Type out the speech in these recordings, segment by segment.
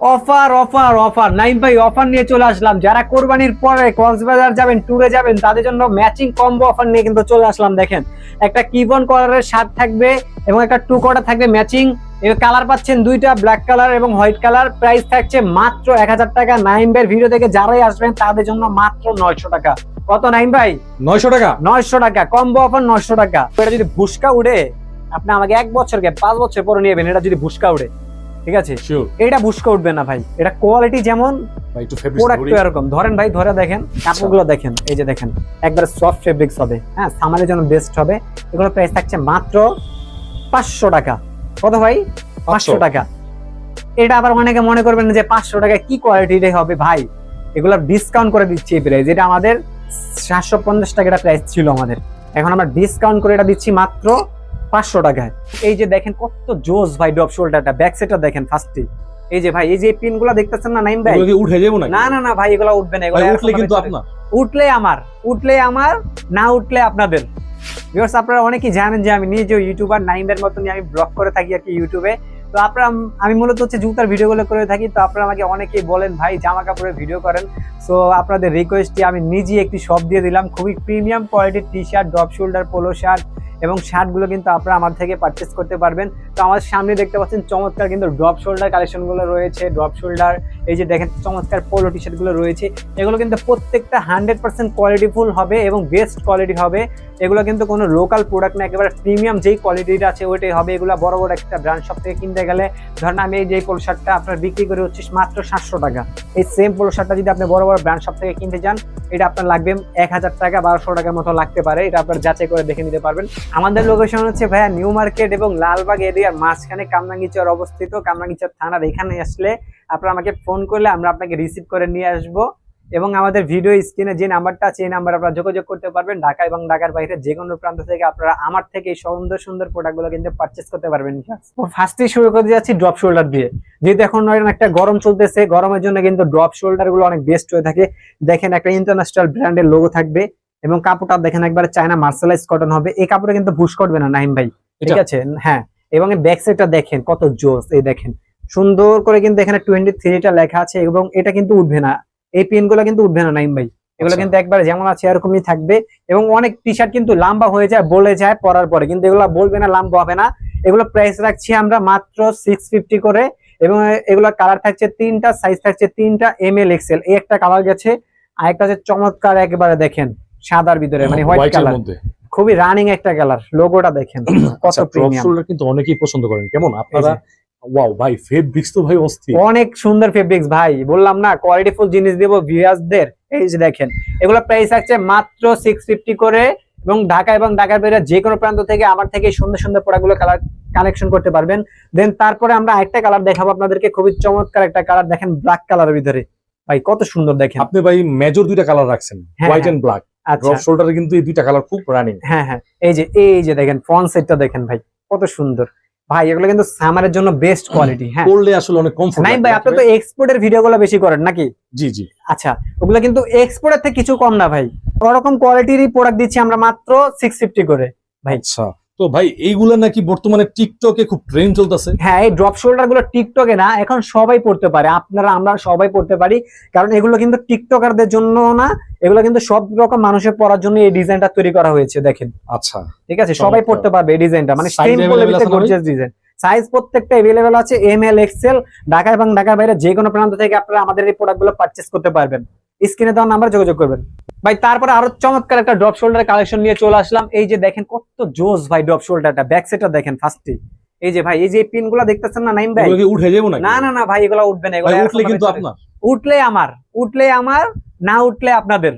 Offer offer offer Naim ভাই offer নিয়ে চলে আসলাম। যারা কোরবানির পরে কক্সবাজার যাবেন ট্যুরে যাবেন তাদের জন্য ম্যাচিং কম্বো অফার নিয়ে কিন্তু চলে আসলাম দেখেন। একটা কিবন কালারের শার্ট থাকবে এবং একটা টু কোয়ার্টার থাকবে ম্যাচিং কালার পাচ্ছেন দুইটা ব্ল্যাক কালার এবং হোয়াইট কালার প্রাইস থাকছে মাত্র এক হাজার টাকা। নাইম ভাইয়ের ভিডিও থেকে যারাই আসবেন তাদের জন্য মাত্র নয়শো টাকা। কত নাইম ভাই? নয়শো টাকা। নয়শো টাকা। কম্বো অফার নয়শো টাকা। এটা যদি ভুসকা উড়ে আপনি আমাকে এক বছরকে পাঁচ বছর পরে নিয়ে যাবেন এটা যদি ভুসকা উড়ে। ঠিক আছে? এটা ভুসকা উঠবে না ভাই। এটা কোয়ালিটি যেমন প্রোডাক্ট এরকম। ধরেন ভাই ধরে দেখেন কাপড়গুলো দেখেন এই যে দেখেন একবার সফট ফেব্রিক্স হবে হ্যাঁ? সামারের জন্য বেস্ট হবে। এগুলো প্রাইস থাকছে মাত্র পাঁচশো টাকা। কত ভাই? পাঁচশো। টাকা। এটা আবার অনেকে মনে করবেন যে পাঁচশো টাকা কি কোয়ালিটির হবে ভাই? এগুলো ডিসকাউন্ট করে দিচ্ছি এই প্রাইস এটা আমাদের সাতশো পঞ্চাশ টাকা প্রাইস ছিল আমাদের। এখন আমরা ডিসকাউন্ট করে এটা দিচ্ছি মাত্র পাঁচশো টাকায়। এই যে দেখেন কত জোস ভাই ডপ শোল্ডারটা ব্যাক সেটটা দেখেন ফার্স্টে এই যে ভাই এই যে পিনগুলা দেখতেছেন না নাইম ভাই? উঠে যাব না না না ভাই এগুলো উঠবে না এগুলো উঠলে কিন্তু আপনার। উঠলে আমার উঠলে আমার না উঠলে আপনাদের। ভিউয়ার্স আপনারা অনেকেই জানেন যে আমি নিজেও ইউটিউবার নাইমের মতনই আমি ব্লগ করে থাকি আর কি ইউটিউবে তো আপনারা আমি মূলত হচ্ছে জুতার ভিডিওগুলো করে থাকি। তো আপনারা আমাকে অনেকেই বলেন ভাই জামা কাপড়ের ভিডিও করেন। সো আপনাদের রিকোয়েস্টে আমি নিজেই একটি শপ দিয়ে দিলাম। খুবই প্রিমিয়াম কোয়ালিটির T shirt drop shoulder polo shirt এবং শার্টগুলো কিন্তু আপনারা আমার থেকে পারচেস করতে পারবেন। তো আমার সামনে দেখতে পাচ্ছেন চমৎকার কিন্তু ড্রপ শোল্ডার কালেকশনগুলো রয়েছে। ড্রপ শোল্ডার এই যে দেখেন চমৎকার পোলো টি শার্টগুলো রয়েছে। এগুলো কিন্তু প্রত্যেকটা হান্ড্রেড পার্সেন্ট কোয়ালিটিফুল হবে এবং বেস্ট কোয়ালিটি হবে। এগুলো কিন্তু কোনো লোকাল প্রোডাক্ট না, একেবারে প্রিমিয়াম যেই কোয়ালিটিটা আছে ওইটাই হবে। এগুলো বড় বড় একটা ব্র্যান্ড শপ থেকে কিনতে গেলে ধরেন আমি এই যে পোলো শার্টটা আপনার বিক্রি করে হচ্ছে মাত্র সাতশো টাকা। এই সেম পোলো শার্টটা যদি আপনি বড় বড় ব্র্যান্ড শপ থেকে কিনতে যান এটা আপনার লাগবে এক হাজার টাকা, বারোশো টাকার মতো লাগতে পারে। এটা আপনার যাচাই করে দেখে নিতে পারবেন। আমাদের লোকেশন হচ্ছে ভাইয়া নিউ মার্কেট এবং লালবাগ এরিয়ার মাঝখানে কামরাঙ্গিচর অবস্থিত। কামরাঙ্গিচর থানার এখানে আসলে আপনারা আমাকে ফোন করলে আমরা আপনাকে রিসিভ করে নিয়ে আসব। এবং আমাদের ভিডিও স্ক্রিনে যে নাম্বারটা আছে এই নাম্বার আপনারা যোগাযোগ করতে পারবেন। ঢাকা এবং ঢাকার বাইরে যে কোনো প্রান্ত থেকে আপনারা আমার থেকে এই সুন্দর সুন্দর প্রোডাক্টগুলো কিন্তু পারচেস করতে পারবেন ফার্স্টে শুরু করে যাচ্ছি ড্রপ শোল্ডার দিয়ে। যেহেতু এখন একটা গরম চলতেছে গরমের জন্য কিন্তু ড্রপ শোল্ডারগুলো অনেক বেস্ট হয়ে থাকে। দেখেন একটা ইন্টারন্যাশনাল ব্র্যান্ডের লোগো থাকবে এবং কাপড়টা দেখেন একবারে চায়না মার্শালাইজ কটন হবে। এই কাপড়ে কিন্তু ভুস করবে না নাহিম ভাই। ঠিক আছে? হ্যাঁ। এবং এই ব্যাক সাইডটা দেখেন কত জোস এই দেখেন। সুন্দর করে কিন্তু এখানে টোয়েন্টি থ্রিটা লেখা আছে এবং এটা কিন্তু উঠবে না। এই পেনগুলো কিন্তু উঠবে না নাইম ভাই। এগুলো আচ্ছা। কিন্তু একবার যেমন আছে এরকমই থাকবে। এবং অনেক টি শার্ট কিন্তু লম্বা হয়ে যায় বলে যায় পরার পরে। কিন্তু এগুলো বলবে না লম্বা হবে না। এগুলো প্রাইস রাখছি আমরা মাত্র সিক্স ফিফটি করে। এবং এগুলো কালার থাকছে তিনটা সাইজ থাকছে তিনটা এম এল এক্সেল এই একটা কালার গেছে আর একটা হচ্ছে চমৎকার একেবারে দেখেন সাদার ভিতরে মানে হোয়াইট কালার খুবই রানিং একটা কালার লোগোটা দেখেন কত আচ্ছা প্রিমিয়াম শোল্ডার কিন্তু অনেকেই পছন্দ করেন। কেমন? আপনারা ওয়াও ভাই ফেব্রিক্স তো ভাই অস্থির। অনেক সুন্দর ফেব্রিক্স ভাই। বললাম না কোয়ালিটি ফুল জিনিস দেবো ভিউয়ার্সদের এই যে দেখেন এগুলো প্রাইস আছে মাত্র সিক্স ফিফটি করে এবং ঢাকা এবং ঢাকার বাইরে যে কোনো প্রান্ত থেকে আমার থেকে সুন্দর সুন্দর প্রোডাক্টগুলো কালার কালেকশন করতে পারবেন। দেন তারপরে আমরা একটা কালার দেখাবো আপনাদেরকে খুবই চমৎকার একটা কালার দেখেন ব্ল্যাক কালারের ভিতরে। ভাই কত সুন্দর দেখেন। আপনি ভাই মেজর দুইটা কালার রাখছেন হ্যাঁ, হোয়াইট হ্যাঁ। এন্ড ব্ল্যাক ড্রপ শোল্ডারে কিন্তু এই দুইটা কালার খুব রানিং হ্যাঁ হ্যাঁ। এই যে এই যে দেখেন ফ্রন্ট সেটটা দেখেন ভাই কত সুন্দর। ভাই এগুলো কিন্তু সামারের জন্য বেস্ট কোয়ালিটি হ্যাঁ। পরলে আসলে অনেক কমফোর্ট নাই ভাই আপনি তো এক্সপোর্টের ভিডিওগুলো বেশি করেন নাকি? জি জি। আচ্ছা ওগুলো কিন্তু এক্সপোর্টের থেকে কিছু কম না ভাই। ওরকম কোয়ালিটিরই প্রোডাক্ট দিচ্ছি আমরা মাত্র সিক্স ফিফটি করে। ভাই। আচ্ছা। তো ভাই এইগুলা নাকি বর্তমানে টিকটকে খুব ট্রেন্ড চলতেছে। হ্যাঁ এই ড্রপ শোল্ডারগুলো টিকটকে না এখন সবাই পড়তে পারে। আপনারা আমরা সবাই পড়তে পারি। কারণ এগুলো কিন্তু টিকটকারদের জন্য না এগুলো কিন্তু সব রকম মানুষের পড়ার জন্য এই ডিজাইনটা তৈরি করা হয়েছে দেখেন। আচ্ছা। ঠিক আছে? সবাই পড়তে পারবে এই ডিজাইনটা মানে না ডিজাইন সাইজ প্রত্যেকটা এভেলেবেল আছে এম এল এক্সেল ঢাকা এবং ঢাকার বাইরে যে কোনো প্রান্ত থেকে আপনারা আমাদের এই প্রোডাক্টগুলো পারচেস করতে পারবেন। স্ক্রিনে দেওয়ার নাম্বার যোগাযোগ করবেন। ভাই তারপরে আরও চমৎকার একটা ড্রপ শোল্ডার কালেকশন নিয়ে চলে আসলাম। এই যে দেখেন কত জোস ভাই ড্রপ শোল্ডারটা ব্যাক সেটটা দেখেন ফার্স্টে এই যে ভাই এই যে পিনগুলা দেখতেছেন না নাইম ভাই? উঠে যাব না না না ভাই এগুলো উঠবে না। এগুলো উঠলে কিন্তু আপনার। উঠলে আমার উঠলে আমার না উঠলে আপনাদের।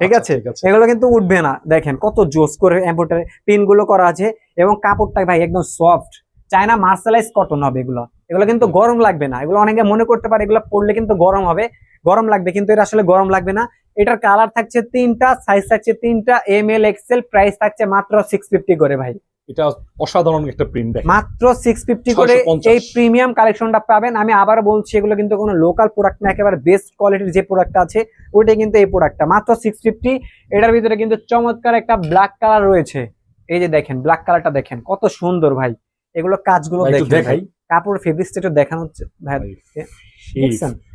ঠিক আচ্ছা, আছে? এগুলো কিন্তু উঠবে না। দেখেন কত জোস করে এম্বোটারি পিনগুলো করা আছে এবং কাপড়টা ভাই একদম সফট চায়না মার্শালাইজ কটন হবে এগুলো। এগুলো কিন্তু গরম লাগবে না। এগুলো অনেকে মনে করতে পারে এগুলো পরলে কিন্তু গরম হবে। গরম লাগবে কিন্তু এটা আসলে গরম লাগবে না। এটার কালার থাকছে তিনটা সাইজ থাকছে তিনটা এম এল এক্সেল প্রাইস থাকছে মাত্র সিক্স ফিফটি করে ভাই। এটা অসাধারণ একটা প্রিন্ট দেখ মাত্র সিক্স ফিফটি করে 650 এই প্রিমিয়াম কালেকশনটা পাবেন। আমি আবার বলছি এগুলো কিন্তু কোনো লোকাল প্রোডাক্ট না একেবারে বেস্ট কোয়ালিটির যে প্রোডাক্ট আছে ওইটাই কিন্তু এই প্রোডাক্টটা মাত্র সিক্স ফিফটি এটার ভিতরে কিন্তু চমৎকার একটা ব্ল্যাক কালার রয়েছে। এই যে দেখেন ব্ল্যাক কালারটা দেখেন কত সুন্দর ভাই। এগুলো কাজগুলো দেখেন ভাই। কাপড় ফেব্রিক্সটা একটু দেখানো হচ্ছে ভাই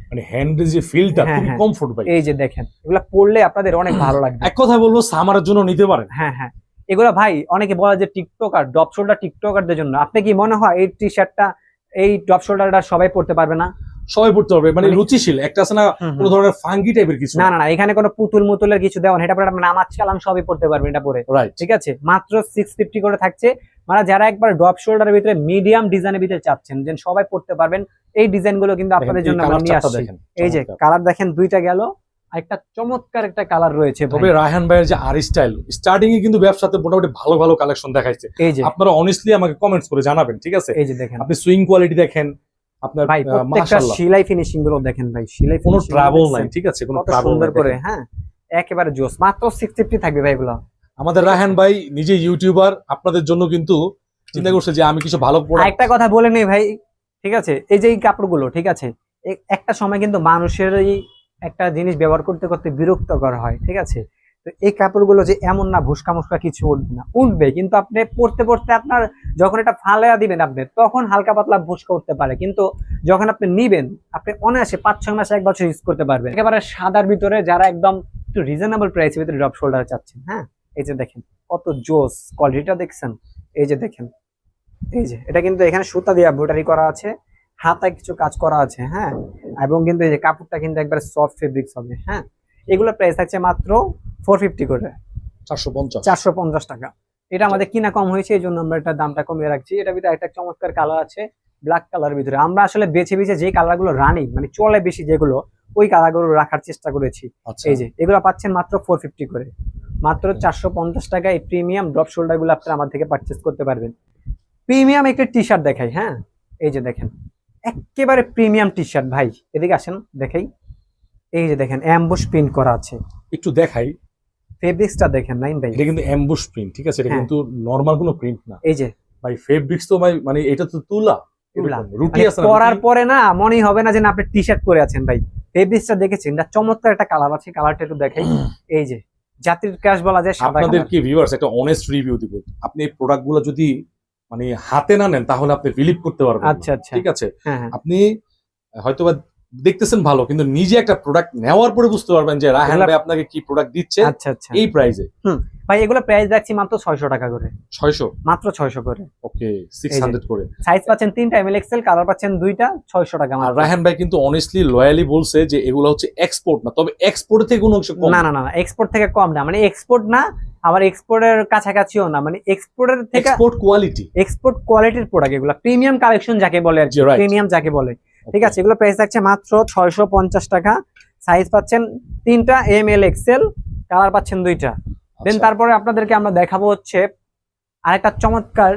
মানে হ্যান্ডের যে ফিলটা খুব হ্যাঁ। কমফোর্ট ভাই এই যে দেখেন এগুলা পড়লে আপনাদের অনেক ভালো লাগবে। এক কথা বলব সামারের জন্য নিতে পারেন। হ্যাঁ হ্যাঁ। এগুলা ভাই অনেকে বলে যে টিকটকার ডপ শোল্ডার টিকটকারদের জন্য। আপনি কি মনে হয় এই টি শার্টটা এই টপ শোল্ডারটা সবাই পড়তে পারবে না? সবাই পড়তে পারবে মানে মানে- রুচিশীল। একটা আছে না। কোনো ধরনের ফাঙ্গি টাইপের কিছু না না। না এখানে কোনো পুতুল মুতুলের কিছু দেওয়া এটা পরে নামাজ কালাম সবই পড়তে পারবেন এটা পরে রাইট ঠিক আছে? মাত্র সিক্স ফিফটি করে থাকছে। মানে যারা একবার ড্রপ শোল্ডারের ভিতরে মিডিয়াম ডিজাইনের ভিতরে চাচ্ছেন যে সবাই পড়তে পারবেন। এই ডিজাইনগুলো কিন্তু আপনাদের জন্য নিয়ে আসছি। এই যে কালার দেখেন দুইটা গেল। একটা চমৎকার একটা কালার রয়েছে তবে রায়হান ভাইয়ের যে আর স্টাইল স্টার্টিং এ কিন্তু ব্যবসাতে মোটামুটি ভালো ভালো কালেকশন দেখাইছে। এই যে। আপনারা অনেস্টলি আমাকে কমেন্টস করে জানাবেন ঠিক আছে? এই যে দেখেন। আপনি সুইং কোয়ালিটি দেখেন আপনার ভাই প্রত্যেকটা সেলাই ফিনিশিংগুলো দেখেন ভাই সেলাই কোনো দেখছেন? নাই ঠিক আছে কোনো সুন্দর করে হ্যাঁ একেবারে জোস মাত্র সিক্স ফিফটি থাকবে ভাই আমাদের রায়হান ভাই নিজে ইউটিউবার আপনাদের জন্য কিন্তু চিন্তা করছে যে আমি কিছু ভালো একটা কথা বলে নেই ভাই ঠিক আছে এই যে এই কাপড়গুলো ঠিক আছে একটা সময় কিন্তু মানুষের এই একটা জিনিস ব্যবহার করতে করতে বিরক্তকর হয় ঠিক আছে তো এই কাপড়গুলো যে এমন না ভুসকা মুসকা কিছু উঠবে না, উঠবে। কিন্তু আপনি পড়তে পড়তে আপনার যখন এটা ফালেয়া দিবেন আপনি, তখন হালকা পাতলা ভুসকা উঠতে পারে। কিন্তু যখন আপনি নিবেন, আপনি অনায়াসে পাঁচ, ছয় মাসে এক বছর ইউজ করতে পারবেন। একেবারে সাদার ভিতরে যারা একদম একটু রিজনেবল প্রাইসের ভিতরে ড্রপ শোল্ডার চাচ্ছেন হ্যাঁ? এই যে দেখেন, কত জোস কোয়ালিটিটা দেখছেন? এই যে দেখেন, এই যে, এটা কিন্তু এখানে সুতা দিয়ে এমব্রয়ডারি করা আছে, হাতায় কিছু কাজ করা আছে হ্যাঁ? এবং কিন্তু এই যে কাপড়টা কিন্তু একবার সফট ফেব্রিক্স হবে হ্যাঁ? এগুলো প্রাইস থাকছে মাত্র ফোর ফিফটি করে। চারশো পঞ্চাশ। চারশো পঞ্চাশ টাকা। এটা আমাদের কিনা কম হয়েছে এই জন্য আমরা এটার দামটা কমিয়ে রাখছি। এটার ভিতরে একটা চমৎকার কালার আছে ব্ল্যাক কালার ভিতরে। আমরা আসলে বেছে বেছে যে কালারগুলো রানিং মানে চলে বেশি যেগুলো ওই কালারগুলো রাখার চেষ্টা করেছি। আচ্ছা। এই যে এগুলো পাচ্ছেন মাত্র ফোর ফিফটি করে। মাত্র চারশো পঞ্চাশ টাকা এই প্রিমিয়াম ড্রপ শোল্ডারগুলো আপনারা আমার থেকে পারচেস করতে পারবেন। প্রিমিয়াম একটা টি শার্ট দেখাই হ্যাঁ? এই যে দেখেন একেবারে প্রিমিয়াম টি শার্ট ভাই। এদিকে আসেন দেখাই। এই যে দেখেন অ্যাম্বুশ প্রিন্ট করা আছে। একটু দেখাই। ফেব্রিক্সটা দেখেন নাইন ভাই এটা কিন্তু অ্যাম্বুশ প্রিন্ট ঠিক আছে? এটা হ্যাঁ। কিন্তু নরমাল কোনো প্রিন্ট না। এই যে। ভাই ফেব্রিক্স তো ভাই মানে এটা তো তুলা। রুটি মানে আছে পরার পরে না মনেই হবে না যে না আপনি টি শার্ট পরে আছেন ভাই। ফেব্রিক্সটা দেখেছেন? এটা চমৎকার একটা কালার আছে কালারটা একটু দেখাই। এই যে জাতির ক্যাশ বলা যায় আপনাদের কি ভিউয়ার্স একটা অনেস্ট রিভিউ দিব। আপনি এই প্রোডাক্টগুলো যদি মানে হাতে না নেন তাহলে আপনি বিলিভ করতে পারবেন আচ্ছা আচ্ছা। ঠিক আছে? হ্যাঁ হ্যাঁ। আপনি হয়তোবা দেখতেছেন ভালো কিন্তু নিজে একটা প্রোডাক্ট নেওয়ার পরে বুঝতে পারবেন যে রাহান ভাই আপনাকে কি প্রোডাক্ট দিচ্ছে আচ্ছা আচ্ছা। এই প্রাইসে ভাই এগুলো প্রাইস রাখছি মাত্র ছয়শো টাকা করে। ছয়শো? মাত্র ছয়শো করে। ওকে সিক্স এই যে। হান্ড্রেড করে। সাইজ পাচ্ছেন তিনটা এম এল এক্সেল কালার পাচ্ছেন দুইটা ছয়শো টাকা আর। রাহান ভাই কিন্তু অনেস্টলি লয়ালি বলছে যে এগুলো হচ্ছে এক্সপোর্ট না তবে এক্সপোর্ট থেকে কোনো অংশ কম না না না এক্সপোর্ট থেকে কম না। মানে এক্সপোর্ট না আবার এক্সপোর্টের কাছাকাছিও না। মানে এক্সপোর্টের থেকে এক্সপোর্ট কোয়ালিটি এক্সপোর্ট কোয়ালিটির প্রোডাক্ট এগুলো প্রিমিয়াম কালেকশন যাকে বলে আর প্রিমিয়াম যাকে বলে। ঠিক আছে এগুলো প্রাইস থাকছে মাত্র ছয়শো পঞ্চাশ টাকা। সাইজ পাচ্ছেন তিনটা এম এল এক্সেল কালার পাচ্ছেন দুইটা। দেন আচ্ছা। তারপরে আপনাদেরকে আমরা দেখাবো হচ্ছে আরেকটা চমৎকার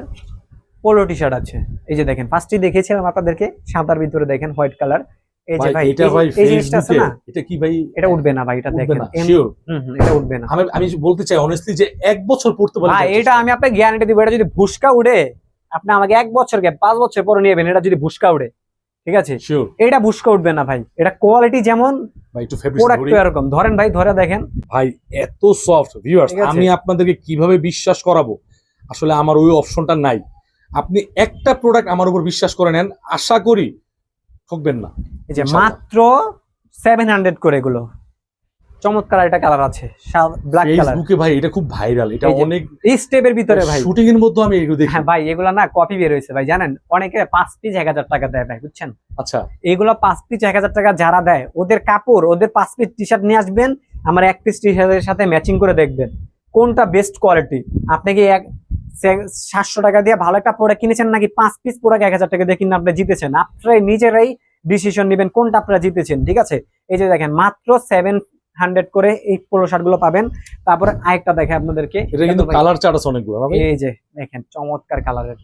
পোলো টি শার্ট আছে। এই যে দেখেন ফার্স্টই দেখিয়েছিলাম আপনাদেরকে সাদার ভিতরে দেখেন হোয়াইট কালার এই যে ভাই এটা ভাই এই জিনিসটা আছে না? এটা কি ভাই? এটা উঠবে না ভাই এটা দেখেন। শিওর এটা উঠবে না। আমি আমি বলতে চাই অনেস্টলি যে এক বছর পড়তে পারলে এটা আমি আপনাকে গ্যারান্টি দিব এটা যদি ভুসকা উড়ে আপনি আমাকে এক বছর গ্যাপ পাঁচ বছর পরে নিয়ে এটা যদি ভুসকা উড়ে। ঠিক আছে? এটা বুসকে উঠবে না ভাই। এটা কোয়ালিটি যেমন ভাই একটু ফেব্রিক এরকম। ধরেন ভাই ধরে দেখেন। ভাই এত সফট ভিউয়ার্স আমি আপনাদেরকে কীভাবে বিশ্বাস করাবো? আসলে আমার ওই অপশনটা নাই। আপনি একটা প্রোডাক্ট আমার উপর বিশ্বাস করে নেন আশা করি ঠকবেন না। এই যে মাত্র সেভেন হান্ড্রেড করে এগুলো। চমৎকার একটা কালার আছে। ব্ল্যাক কালার ফেসবুকে ভাই এটা খুব ভাইরাল এটা অনেক এই স্টেপের ভিতরে ভাই। শুটিং এর মধ্যে আমি এগুলো দেখি। হ্যাঁ ভাই এগুলো না কপি বের হয়েছে ভাই জানেন? অনেকে পাঁচ পিস এক হাজার টাকা দেয় ভাই বুঝছেন? আচ্ছা। এগুলো পাঁচ পিস এক হাজার টাকা যারা দেয় ওদের কাপড় ওদের পাঁচ পিস টি শার্ট নিয়ে আসবেন আমার এক পিস টি শার্টের সাথে ম্যাচিং করে দেখবেন। কোনটা বেস্ট কোয়ালিটি আপনি কি এক সাতশো টাকা দিয়ে ভালো একটা প্রোডাক্ট কিনেছেন নাকি পাঁচ পিস প্রোডাক্ট এক হাজার টাকা দিয়ে কিনে আপনি জিতেছেন? আপনারাই নিজেরাই ডিসিশন নেবেন কোনটা আপনারা জিতেছেন ঠিক আছে? এই যে দেখেন মাত্র সেভেন হান্ড্রেড করে এই পোলো শার্টগুলো পাবেন। তারপরে আরেকটা দেখে আপনাদেরকে। এটা কিন্তু কালার চার্ট আছে অনেকগুলো এই যে দেখেন চমৎকার কালারের।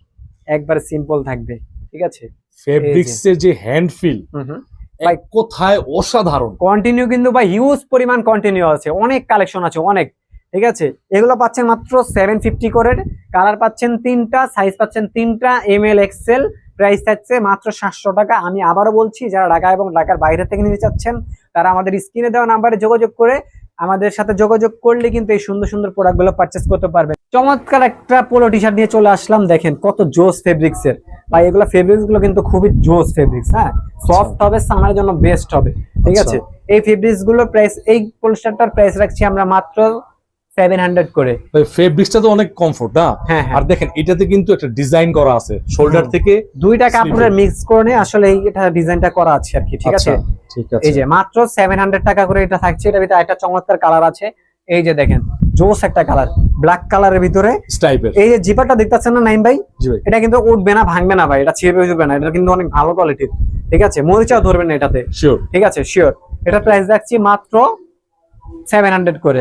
একবার সিম্পল থাকবে ঠিক আছে? ফেব্রিক্স এর যে হ্যান্ড ফিল ভাই কোথায় অসাধারণ। কন্টিনিউ কিন্তু বা হিউজ পরিমাণ কন্টিনিউ আছে। অনেক কালেকশন আছে অনেক ঠিক আছে? এগুলো পাচ্ছেন মাত্র সেভেন ফিফটি করে। কালার পাচ্ছেন তিনটা সাইজ পাচ্ছেন তিনটা এম এল এক্সেল প্রাইস থাকছে মাত্র সাতশো টাকা। আমি আবারও বলছি যারা ঢাকা এবং ঢাকার বাইরে থেকে নিতে চাচ্ছেন তারা আমাদের স্ক্রিনে দেওয়া নাম্বারে যোগাযোগ করে আমাদের সাথে যোগাযোগ করলে কিন্তু এই সুন্দর সুন্দর প্রোডাক্টগুলো পারচেস করতে পারবে। চমৎকার একটা পোলো টি শার্ট নিয়ে চলে আসলাম দেখেন কত জোস ফেব্রিক্স এর। ভাই এগুলো ফেব্রিক্সগুলো কিন্তু খুবই জোস ফেব্রিক্স হ্যাঁ? সফট হবে সামারের জন্য বেস্ট হবে ঠিক আচ্ছা। আছে? এই ফেব্রিক্সগুলো প্রাইস এই পোলো শার্টটার প্রাইস রাখছি আমরা মাত্র সেভেন হান্ড্রেড করে। ফেব্রিক্সটা তো অনেক কমফোর্ট না? হ্যাঁ হ্যাঁ। আর দেখেন এটাতে কিন্তু একটা ডিজাইন করা আছে শোল্ডার থেকে দুইটা কাপড়ের মিক্স করে আসলে এই এটা ডিজাইনটা করা আছে আর কি ঠিক আচ্ছা, ঠিক আছে? এই যে মাত্র সেভেন হান্ড্রেড টাকা করে এটা থাকছে। এটা ভিতরে একটা চমৎকার কালার আছে। এই যে দেখেন জোস একটা কালার ব্ল্যাক কালারের ভিতরে। স্টাইপের এই যে জিপারটা দেখতেছেন না নাইম ভাই? জি এটা কিন্তু উঠবে না ভাঙবে না ভাই। এটা ছিঁড়বে উঠবে না। এটা কিন্তু অনেক ভালো কোয়ালিটির ঠিক আছে? মরিচাও ধরবেন না এটাতে। শিওর ঠিক আছে? শিওর এটা প্রাইস রাখছি মাত্র সেভেন হান্ড্রেড করে।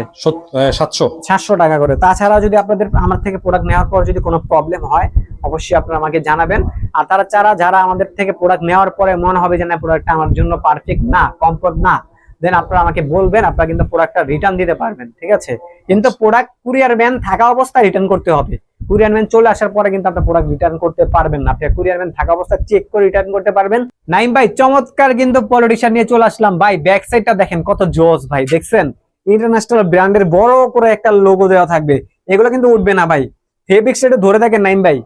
সাতশো। সাতশো টাকা করে। তাছাড়া যদি আপনাদের আমার থেকে প্রোডাক্ট নেওয়ার পর যদি কোনো প্রবলেম হয় অবশ্যই আপনারা আমাকে জানাবেন। আর তারা যারা যারা আমাদের থেকে প্রোডাক্ট নেওয়ার পরে মনে হবে যে না প্রোডাক্টটা আমার জন্য পারফেক্ট না কমফোর্ট না দেন আপনারা আমাকে বলবেন আপনারা কিন্তু প্রোডাক্টটা রিটার্ন দিতে পারবেন ঠিক আছে? কিন্তু প্রোডাক্ট কুরিয়ার ভ্যান থাকা অবস্থায় রিটার্ন করতে হবে। কুরিয়ার ম্যান চলে আসার পরে কিন্তু আপনার প্রোডাক্ট রিটার্ন করতে পারবেন না। আপনি কুরিয়ার ম্যান থাকা অবস্থায় চেক করে রিটার্ন করতে পারবেন। নাইম ভাই চমৎকার কিন্তু পলিটিশিয়ান নিয়ে চলে আসলাম। ভাই ব্যাক সাইডটা দেখেন কত জোস ভাই দেখছেন? ইন্টারন্যাশনাল ব্র্যান্ডের বড় করে একটা লোগো দেওয়া থাকবে। এগুলো কিন্তু উঠবে না ভাই। ফেব্রিক্স এটা ধরে দেখেন নাইম ভাই।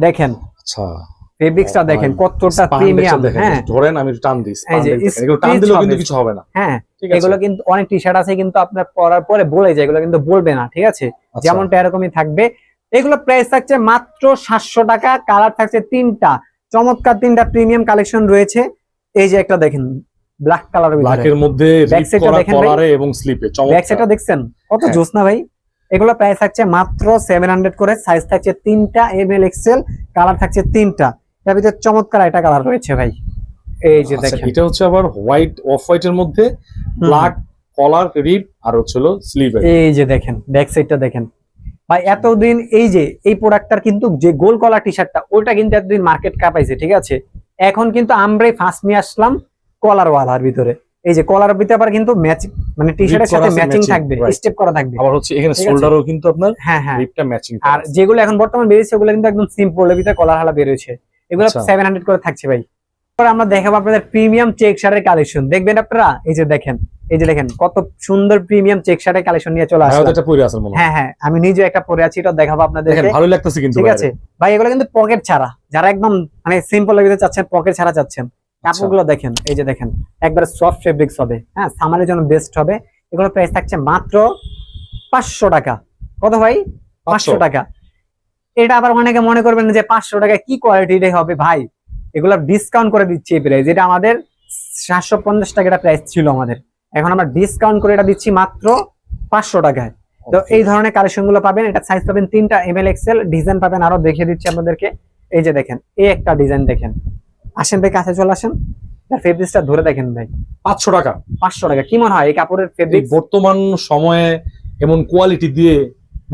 দেখেন। আচ্ছা। ফেব্রিক্সটা দেখেন কতটা প্রিমিয়াম হ্যাঁ। ধরেন আমি টান দিই এই যে, এগুলো টান দিলেও কিন্তু কিছু হবে না। হ্যাঁ এগুলো কিন্তু অনেক টি শার্ট আছে কিন্তু আপনার পরার পরে বলে যায় এগুলো কিন্তু বলবে না ঠিক আছে? আচ্ছা, যেমনটা এরকমই থাকবে। এগুলো প্রাইস থাকছে মাত্র সাতশো টাকা কালার থাকছে তিনটা। চমৎকার তিনটা প্রিমিয়াম কালেকশন রয়েছে। এই যে একটা দেখেন ব্ল্যাক কালার ব্ল্যাকের মধ্যে এবং স্লিপে ব্যাক সাইডটা দেখছেন? কত হ্যাঁ। জোস না ভাই? এগুলো প্রাইস থাকছে মাত্র সেভেন হান্ড্রেড করে সাইজ থাকছে তিনটা এম এল এক্সেল কালার থাকছে তিনটা। এর ভিতরে চমৎকার একটা কালার রয়েছে ভাই। এই যে আচ্ছা, দেখেন। এটা হচ্ছে আবার হোয়াইট অফ হোয়াইটের মধ্যে ব্ল্যাক কলার রিপ আর হচ্ছে হলো স্লিভ এই যে দেখেন ব্যাক সাইডটা দেখেন। ভাই এতদিন এই যে এই প্রোডাক্টটার কিন্তু যে গোল কলার টি শার্টটা ওইটা কিন্তু এতদিন মার্কেট কাপাইছে ঠিক আছে? এখন কিন্তু আমরাই ফার্স্ট নিয়ে আসলাম কলার ওয়ালার ভিতরে। এই যে কলার ভিতরে আবার কিন্তু ম্যাচ মানে টি শার্টের সাথে ম্যাচিং থাকবে স্টেপ করা থাকবে। আবার হচ্ছে এখানে শোল্ডারও কিন্তু আপনার হ্যাঁ হ্যাঁ। রিপটা ম্যাচিং আর যেগুলো এখন বর্তমান বেরিয়েছে ওগুলো কিন্তু একদম সিম্পল এর ভিতরে কলার হালা বেরিয়েছে এগুলো আচ্ছা। সেভেন হান্ড্রেড করে থাকছে ভাই। এরপর আমরা দেখাবো আপনাদের প্রিমিয়াম চেক শার্টের কালেকশন দেখবেন আপনারা? এই যে দেখেন। এই যে দেখেন কত সুন্দর প্রিমিয়াম চেক শার্টের কালেকশন নিয়ে চলে আসলাম। এটা পরে আছে মনে হয়। হ্যাঁ আমি নিজে একটা পরে আছি এটা দেখাবো আপনাদের দেখেন ভালো লাগতেছে কিন্তু ঠিক আছে? ভাই এগুলো কিন্তু পকেট ছাড়া। যারা একদম মানে সিম্পল ভিতরে চাচ্ছেন পকেট ছাড়া চাচ্ছেন। আচ্ছা। কাপড়গুলো দেখেন এই যে দেখেন একবারে সফট ফেব্রিক্স হবে। হ্যাঁ সামারের জন্য বেস্ট হবে। এগুলো প্রাইস থাকছে মাত্র পাঁচশো টাকা। কত ভাই? পাঁচশো। টাকা। এটা আবার অনেকে মনে করবেন যে পাঁচশো টাকা কি কোয়ালিটির হবে ভাই? এগুলো ডিসকাউন্ট করে দিচ্ছি এই প্রাইস এটা আমাদের সাতশো পঞ্চাশ টাকা এটা প্রাইস ছিল আমাদের। এখন আমরা ডিসকাউন্ট করে এটা দিচ্ছি মাত্র পাঁচশো টাকায়। তো এই ধরনের কালেকশনগুলো পাবেন এটা সাইজ পাবেন তিনটা এম এল এক্সেল ডিজাইন পাবেন আরও দেখিয়ে দিচ্ছি আপনাদেরকে। এই যে দেখেন এই একটা ডিজাইন দেখেন। আসেন ভাই কাছে চলে আসেন। ফেব্রিক্সটা ধরে দেখেন ভাই। পাঁচশো টাকা। পাঁচশো টাকা কি মনে হয় এই কাপড়ের ফেব্রিক বর্তমান সময়ে এমন কোয়ালিটি দিয়ে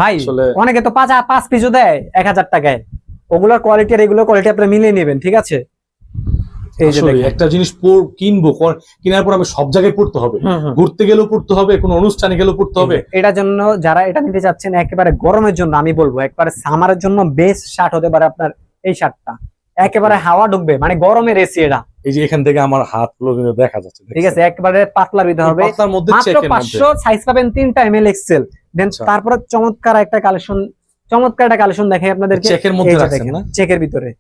ভাই অনেকে তো পাঁচ পাঁচ পিসও দেয় এক হাজার টাকায়। ওগুলোর কোয়ালিটি আর এগুলোর কোয়ালিটি আপনারা মিলিয়ে নেবেন ঠিক আছে? আসলে একটা জিনিস কিনবো কেনার পর আমি সব জায়গায় পড়তে হবে। ঘুরতে গেলেও পড়তে হবে কোনো অনুষ্ঠানে গেলেও পড়তে হবে। এটার জন্য যারা এটা নিতে চাচ্ছেন একেবারে গরমের জন্য আমি বলব একবারে সামারের জন্য বেস্ট শার্ট হতে পারে আপনার এই শার্টটা একেবারে হাওয়া ঢুকবে মানে গরমের এসি এটা। এই যে এখান থেকে আমার হাতগুলো কিন্তু দেখা যাচ্ছে ঠিক আছে একেবারে পাতলা দিতে হবে। মাত্র পাঁচশো সাইজ পাবেন তিনটা এম এল এক্সেল দেন। তারপরে চমৎকার একটা কালেকশন চমৎকার একটা কালেকশন দেখাই আপনাদেরকে। চেকের মধ্যে চেকের ভিতরে।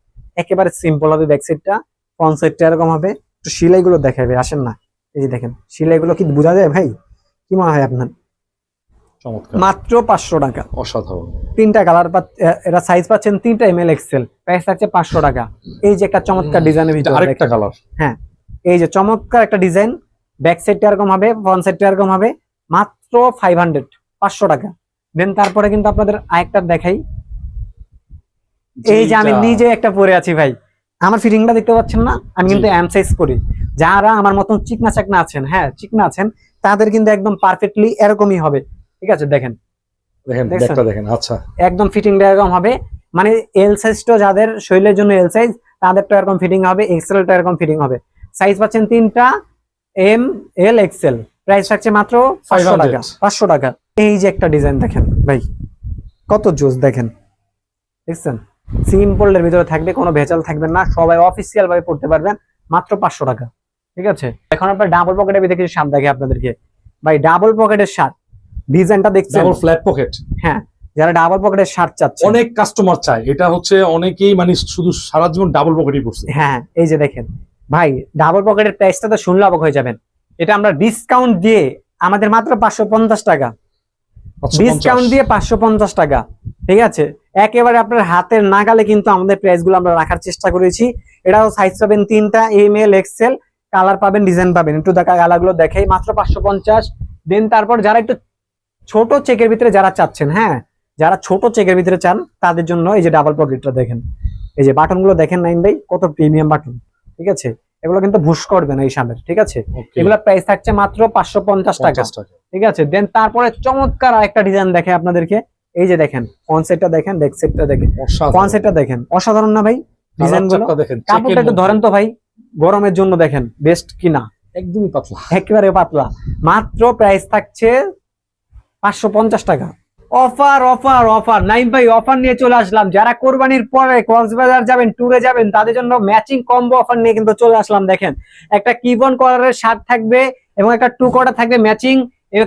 একেবারে সিম্পল হবে ব্যাক সাইডটা ফ্রন্ট সাইডটা এরকম হবে। একটু সেলাই গুলো দেখাবে আসেন না। এই যে দেখেন সেলাই গুলো কি বোঝা যায় ভাই? কি মনে হয় আপনার? মাত্র পাঁচশো টাকা। অসাধারণ। তিনটা কালার এটা সাইজ পাচ্ছেন তিনটা এম এল এক্সেল প্রাইস থাকছে পাঁচশো টাকা। এই যে একটা চমৎকার ডিজাইনের ভিতরে আরেকটা। কালার এই যে চমৎকার একটা ডিজাইন ব্যাক সাইডটা এরকম হবে ফ্রন্ট সাইডটা এরকম হবে। মাত্র ফাইভ হান্ড্রেড পাঁচশো টাকা। দেন তারপরে কিন্তু আপনাদের আরেকটা দেখাই। এই যে আমি নিজে একটা পরে আছি ভাই। আমার ফিটিংটা দেখতে পাচ্ছেন না? আমি কিন্তু। এম সাইজ করি। যারা আমার মতন চিকনা চাকনা আছেন হ্যাঁ চিকনা আছেন তাদের কিন্তু একদম পারফেক্টলি এরকমই হবে। ঠিক আছে দেখেন। দেখেন আচ্ছা। একদম ফিটিং এরকম হবে। মানে এল সাইজটা যাদের শরীরের জন্য এল সাইজ তাদেরটা এরকম ফিটিং হবে এক্সেলটা এরকম ফিটিং হবে। সাইজ পাচ্ছেন তিনটা এম এল এক্সেল প্রাইস থাকছে মাত্র পাঁচশো 500 টাকা পাঁচশো টাকা। এই যে একটা ডিজাইন দেখেন ভাই। কত জোস দেখেন। দেখছেন? সিম্পল এর ভিতরে থাকবে কোনো ভেজাল থাকবে না সবাই অফিসিয়াল ভাবে পড়তে পারবেন মাত্র পাঁচশো টাকা। ঠিক আছে? এখন আপনার ডাবল পকেটের ভিতরে কিছু শার্ট দেখে আপনাদেরকে। ভাই ডাবল পকেটের শার্ট ডিজাইনটা দেখছেন? ডাবল ফ্ল্যাট পকেট হ্যাঁ যারা ডাবল পকেটের শার্ট চাচ্ছে অনেক কাস্টমার চায়। এটা হচ্ছে অনেকেই মানে শুধু সারা জীবন ডাবল পকেটই করছে হ্যাঁ এই যে দেখেন। ভাই ডাবল পকেটের প্রাইসটা তো শুনলে অবাক হয়ে যাবেন। এটা আমরা ডিসকাউন্ট দিয়ে আমাদের মাত্র পাঁচশো পঞ্চাশ টাকা। ডিসকাউন্ট দিয়ে পাঁচশো পঞ্চাশ টাকা। ঠিক আছে? একেবারে আপনার হাতের নাগালে কিন্তু আমাদের প্রাইসগুলো আমরা রাখার চেষ্টা করেছি। এটাও সাইজ পাবেন তিনটা এম এল এক্সেল কালার পাবেন ডিজাইন পাবেন। একটু দেখা কালারগুলো দেখাই মাত্র পাঁচশো পঞ্চাশ। দেন তারপর যারা একটু ছোট চেকের ভিতরে যারা চাচ্ছেন হ্যাঁ যারা ছোট চেকের ভিতরে চান তাদের জন্য এই যে ডাবল পকেটটা দেখেন। এই যে বাটনগুলো দেখেন নাইন ভাই কত প্রিমিয়াম বাটন ঠিক আছে? এগুলো কিন্তু ভুস করবে না এই সামনের ঠিক আছে? এগুলো প্রাইস থাকছে মাত্র পাঁচশো পঞ্চাশ টাকা ঠিক আছে? দেন তারপরে চমৎকার আরেকটা ডিজাইন দেখে আপনাদেরকে। এই যে দেখেন কনসেপ্টটা দেখেন ডেক সেটটা দেখেন। কনসেপ্টটা দেখেন অসাধারণ না ভাই? ডিজাইনগুলো? দেখেন কাপড়টা একটু ধরেন তো ভাই গরমের জন্য দেখেন বেস্ট কিনা। একদমই পাতলা। একেবারে পাতলা। মাত্র প্রাইস থাকছে পাঁচশো পঞ্চাশ টাকা। অফার অফার অফার নাইম ভাই অফার নিয়ে চলে আসলাম। যারা কোরবানির পরে কক্সবাজার যাবেন ট্যুরে যাবেন তাদের জন্য ম্যাচিং কম্বো অফার নিয়ে কিন্তু চলে আসলাম দেখেন। একটা কিবন কালারের শার্ট থাকবে এবং একটা টু কোয়ার্টার থাকবে ম্যাচিং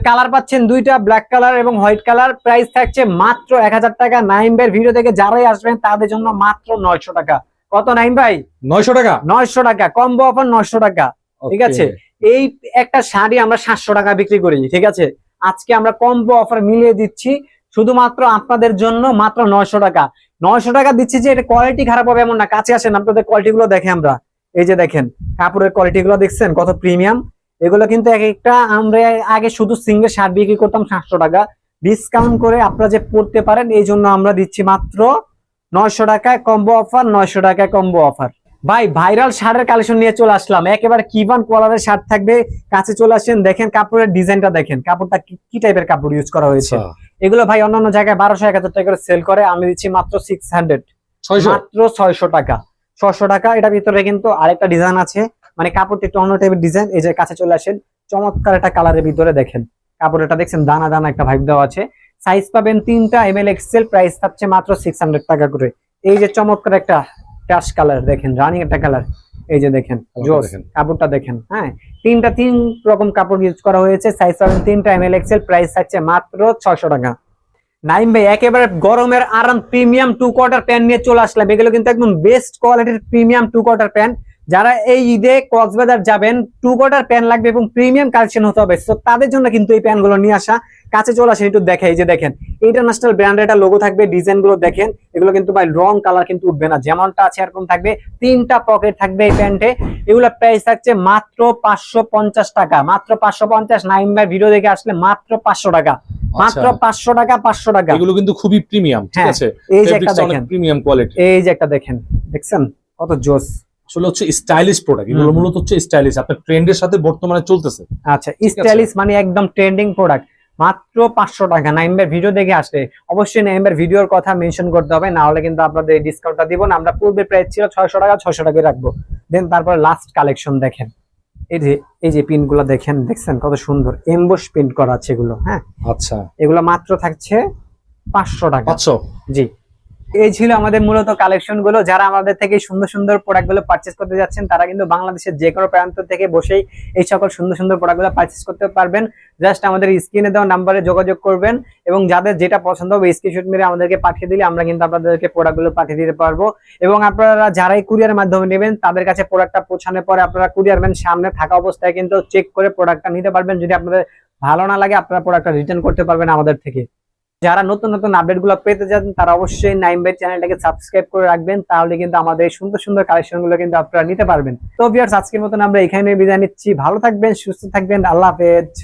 কালার পাচ্ছেন দুইটা ব্ল্যাক কালার এবং হোয়াইট কালার প্রাইস থাকছে মাত্র এক হাজার টাকা। নাইম ভাইয়ের ভিডিও থেকে যারাই আসবেন তাদের জন্য মাত্র নয়শো টাকা। কত নাইম ভাই? নয়শো টাকা। নয়শো টাকা কম্বো অফার নয়শো টাকা। ঠিক আছে? এই একটা শাড়ি আমরা সাতশো টাকা বিক্রি করি ঠিক আছে? আজকে আমরা কম্বো অফার মিলিয়ে দিচ্ছি শুধুমাত্র আপনাদের জন্য মাত্র নয়শো টাকা। নয়শো টাকা দিচ্ছি যে এটা কোয়ালিটি খারাপ হবে এমন না কাছে আসেন আপনাদের কোয়ালিটি গুলো দেখে আমরা। এই যে দেখেন কাপড়ের কোয়ালিটি গুলো দেখছেন কত প্রিমিয়াম এগুলো কিন্তু এক একটা আমরা আগে শুধু সিঙ্গেল শার্ট বিক্রি করতাম সাতশো টাকা। ডিসকাউন্ট করে আপনারা যে পড়তে পারেন এই জন্য আমরা দিচ্ছি মাত্র নয়শো টাকায় কম্বো অফার নয়শো টাকায় কম্বো অফার ভাই ভাইরাল শার্টের কালেকশন নিয়ে চলে আসলাম। একেবারে কিবান কলারের শার্ট থাকবে। কাছে চলে আসেন দেখেন কাপড়ের ডিজাইনটা দেখেন। কাপড়টা কি- কি টাইপের কাপড় ইউজ করা হয়েছে? আচ্ছা। এগুলো ভাই অন্যান্য জায়গায় বারোশো এক হাজার টাকা করে সেল করে। আমি দিচ্ছি মাত্র সিক্স হান্ড্রেড মাত্র ছয়শো টাকা। ছয়শো টাকা এটার ভিতরে কিন্তু আরেকটা ডিজাইন আছে। মানে কাপড়টা একটু অন্য টাইপের ডিজাইন এই যে কাছে চলে আসেন চমৎকার একটা কালারের ভিতরে দেখেন। কাপড়টা দেখছেন দানা দানা একটা ভাইব দেওয়া আছে। সাইজ পাবেন তিনটা এম এল এক্সেল প্রাইস থাকছে মাত্র সিক্স হান্ড্রেড টাকা করে। এই যে চমৎকার একটা ক্যাশ কালার দেখেন রানিং একটা কালার এই যে দেখেন জোস দেখেন। কাপড়টা দেখেন হ্যাঁ। তিনটা তিন রকম কাপড় ইউজ করা হয়েছে। সাইজ পাবেন তিনটা এম এল এক্সেল প্রাইস থাকছে মাত্র ছয়শো টাকা। নাইম ভাই একেবারে গরমের আরাম প্রিমিয়াম টু কোয়ার্টার প্যান্ট নিয়ে চলে আসলাম। এগুলো কিন্তু একদম বেস্ট কোয়ালিটির প্রিমিয়াম টু কোয়ার্টার প্যান্ট যারা এই ঈদে কক্সবাজার যাবেন টু কোয়ার্টার প্যান লাগবে এবং প্রিমিয়াম কালেকশন হতে হবে। তো তাদের জন্য কিন্তু এই প্যান্টগুলো নিয়ে আসা। কাছে চলে আসেন একটু দেখে এই যে দেখেন ইন্টারন্যাশনাল ব্র্যান্ডের একটা লোগো থাকবে ডিজাইনগুলো দেখেন। এগুলো কিন্তু ভাই রং কালার কিন্তু উঠবে না। যেমনটা আছে এরকম থাকবে তিনটা পকেট থাকবে এই প্যান্টে এগুলো প্রাইস থাকছে মাত্র পাঁচশো পঞ্চাশ টাকা। মাত্র পাঁচশো পঞ্চাশ নাইন ভাই ভিডিও দেখে আসলে মাত্র পাঁচশো টাকা। মাত্র আচ্ছা, পাঁচশো টাকা পাঁচশো টাকা। এগুলো কিন্তু খুবই প্রিমিয়াম ঠিক হ্যাঁ, আছে? এই যে একটা দেখেন। প্রিমিয়াম কোয়ালিটি এই যে একটা দেখেন দেখছেন? কত জোস। আসলে হচ্ছে স্টাইলিশ প্রোডাক্ট এগুলো। মূলত হচ্ছে স্টাইলিশ আপনার ট্রেন্ডের সাথে বর্তমানে চলতেছে। আচ্ছা স্টাইলিশ মানে একদম ট্রেন্ডিং প্রোডাক্ট মাত্র পাঁচশো টাকা। নাইম্বার ভিডিও দেখে আসলে অবশ্যই নাইম্বার ভিডিওর কথা মেনশন করতে হবে। না হলে কিন্তু আপনাদের এই ডিসকাউন্টটা দিব না। আমরা পূর্বে প্রাইস ছিল ছয়শো টাকা ছয়শো টাকায় রাখব। দেন তারপরে লাস্ট কালেকশন দেখেন। এই যে এই যে পিনগুলো দেখেন দেখছেন কত সুন্দর এমবোস প্রিন্ট করা আছে এগুলো হ্যাঁ? আচ্ছা। এগুলো মাত্র থাকছে পাঁচশো টাকা। পাঁচশো? জি। এই ছিল আমাদের মূলত কালেকশনগুলো। যারা আমাদের থেকে সুন্দর সুন্দর প্রোডাক্টগুলো পারচেস করতে যাচ্ছেন, তারা কিন্তু বাংলাদেশের যে কোনো প্রান্ত থেকে বসেই এই সকল সুন্দর সুন্দর প্রোডাক্টগুলো পারচেস করতে পারবেন। জাস্ট আমাদের স্ক্রিনে দেওয়া নাম্বারে যোগাযোগ করবেন এবং যাদের যেটা পছন্দ হবে স্ক্রিনশট মেরে আমাদেরকে পাঠিয়ে দিলে আমরা কিন্তু আপনাদেরকে প্রোডাক্টগুলো পাঠিয়ে দিতে পারব। এবং আপনারা যারাই কুরিয়ার মাধ্যমে নেবেন, তাদের কাছে প্রোডাক্টটা পৌঁছানোর পরে আপনারা কুরিয়ার ম্যান সামনে থাকা অবস্থায় কিন্তু চেক করে প্রোডাক্টটা নিতে পারবেন। যদি আপনাদের ভালো না লাগে, আপনারা প্রোডাক্টটা রিটার্ন করতে পারবেন আমাদের থেকে। যারা নতুন নতুন আপডেটগুলো পেতে যান তারা অবশ্যই নাইম বাই চ্যানেলটাকে সাবস্ক্রাইব করে রাখবেন, তাহলে কিন্তু আমাদের সুন্দর সুন্দর কালেকশনগুলো কিন্তু আপনারা নিতে পারবেন। তো ভিউয়ার্স আজকের মতন আমরা এখানে বিদায় নিচ্ছি। ভালো থাকবেন, সুস্থ থাকবেন, আল্লাহ হাফেজ।